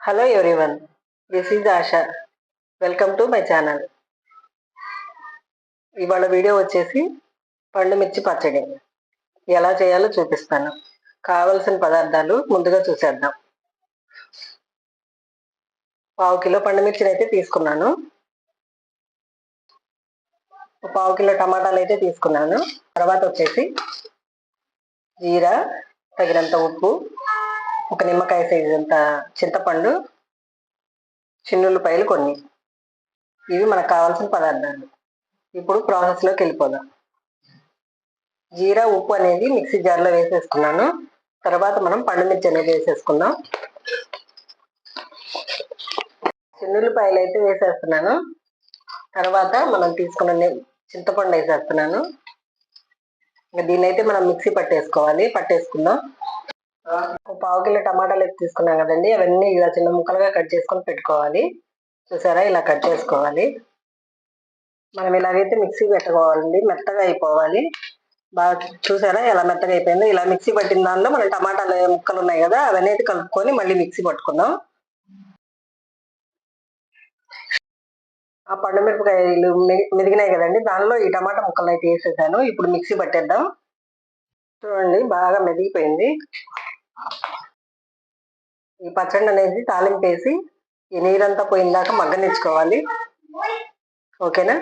Hello everyone this is Asha welcome to my channel ఇవాళ video వచ్చేసి పండు మిర్చి పచ్చడి. ఎలా చేయాలో చూపిస్తాను. కావలసిన పదార్థాలు ముందుగా చూసేద్దాం. పావు కిలో పండు మిర్చిని అయితే తీసుకున్నాను. పావు కిలో టమాటాలు అయితే తీసుకున్నాను. తర్వాత వచ్చేసి జీరా తగినంత ఉప్పు ఒక నిమ్మకాయ సైజు అంత చింతపండు చిన్నుల్లిపాయలు కొన్ని. ఇవి మనకు కావాల్సిన పదార్థాలు. ఇప్పుడు ప్రాసెస్లోకి వెళ్ళిపోదాం. జీరా ఉప్పు అనేది మిక్సీ జార్లో వేసేసుకున్నాను. తర్వాత మనం పండుమిర్చి అనేది వేసేసుకుందాం. చిన్నుల్లిపాయలు అయితే వేసేస్తున్నాను. తర్వాత మనం తీసుకున్న చింతపండు వేసేస్తున్నాను. ఇంకా దీన్ని అయితే మనం మిక్సీ పట్టేసుకోవాలి. పట్టేసుకుందాం. పావు కిలో టమాటాలు అయితే తీసుకున్నాం కదండి. అవన్నీ ఇలా చిన్న ముక్కలుగా కట్ చేసుకొని పెట్టుకోవాలి. చూసారా? ఇలా కట్ చేసుకోవాలి. మనం ఇలాగైతే మిక్సీ పెట్టుకోవాలండి. మెత్తగా అయిపోవాలి. బాగా చూసారా? ఎలా మెత్తగా అయిపోయిందో. ఇలా మిక్సీ పట్టిన దానిలో మనం టమాటాలు ముక్కలు ఉన్నాయి కదా అవన్నీ అయితే కలుపుకొని మళ్ళీ మిక్సీ పట్టుకుందాం. ఆ పండు మిరపకాయలు మెదిగినాయి కదండి. దానిలో ఈ టమాటా ముక్కలు అయితే వేసేసాను. ఇప్పుడు మిక్సీ పట్టేద్దాం. చూడండి బాగా మెదిగిపోయింది. ఈ పచ్చడి అనేది తాలింపు వేసి ఈ నీరంతా పోయిందాక మగ్గనిచ్చుకోవాలి. ఓకేనా?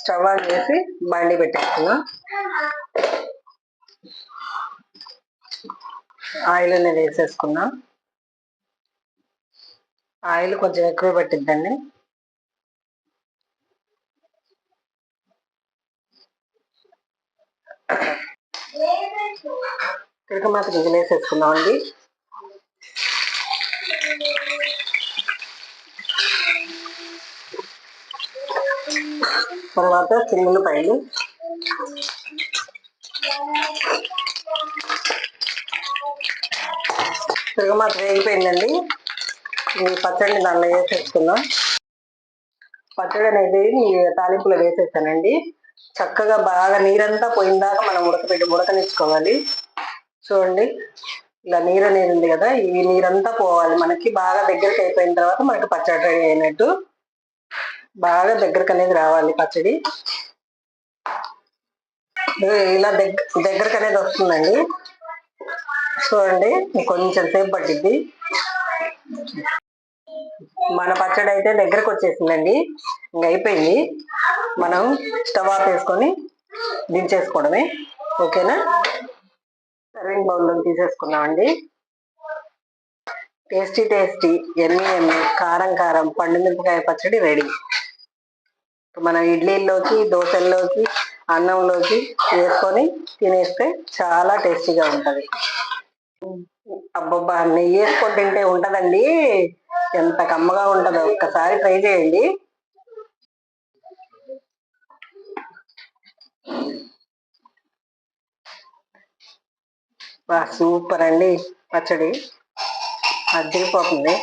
స్టవ్ ఆన్ చేసి బండి పెట్టేసుకున్నాం ఆయిల్ అనేది వేసేసుకున్నాం ఆయిల్ కొంచెం ఎక్కువ పట్టిద్దండి. తిరగమాత గింజలు వేసేసుకున్నాం అండి తర్వాత చిన్నులపాయలు తిరగమాత వేగిపోయిందండి. ఈ పచ్చడిని దానిలో వేసేసుకుందాం. పచ్చడి అనేది తాలింపులో వేసేసానండి. చక్కగా బాగా నీరంతా పోయిందాక మనం ఉడకపెట్టి ఉడకనిచ్చుకోవాలి. చూడండి. ఇలా నీరు అనేది ఉంది కదా ఈ నీరంతా పోవాలి. మనకి బాగా దగ్గరికి అయిపోయిన తర్వాత మనకి పచ్చడి రెడీ అయినట్టు బాగా దగ్గరకు అనేది రావాలి పచ్చడి. ఇలా దగ్గర దగ్గరకు అనేది వస్తుందండి. చూడండి కొంచెం సేపు పట్టిద్ది. మన పచ్చడి అయితే దగ్గరకు వచ్చేసిందండి. ఇంక అయిపోయింది. మనం స్టవ్ ఆఫ్ వేసుకొని దించేసుకోవడమే. ఓకేనా? సర్వింగ్ బౌల్లో తీసేసుకున్నామండి. టేస్టీ టేస్టీ ఎమ్మి ఎమ్మి కారం కారం పండు మిరపకాయ పచ్చడి రెడీ. మనం ఇడ్లీల్లోకి దోశల్లోకి అన్నంలోకి వేసుకొని తినేస్తే చాలా టేస్టీగా ఉంటుంది. అబ్బబ్బా నెయ్యి వేసుకొని తింటే ఉంటుందండి. ఎంత కమ్మగా ఉంటుందో ఒక్కసారి ట్రై చేయండి. సూపర్ అండి. పచ్చడి. అద్దరిపోతుంది.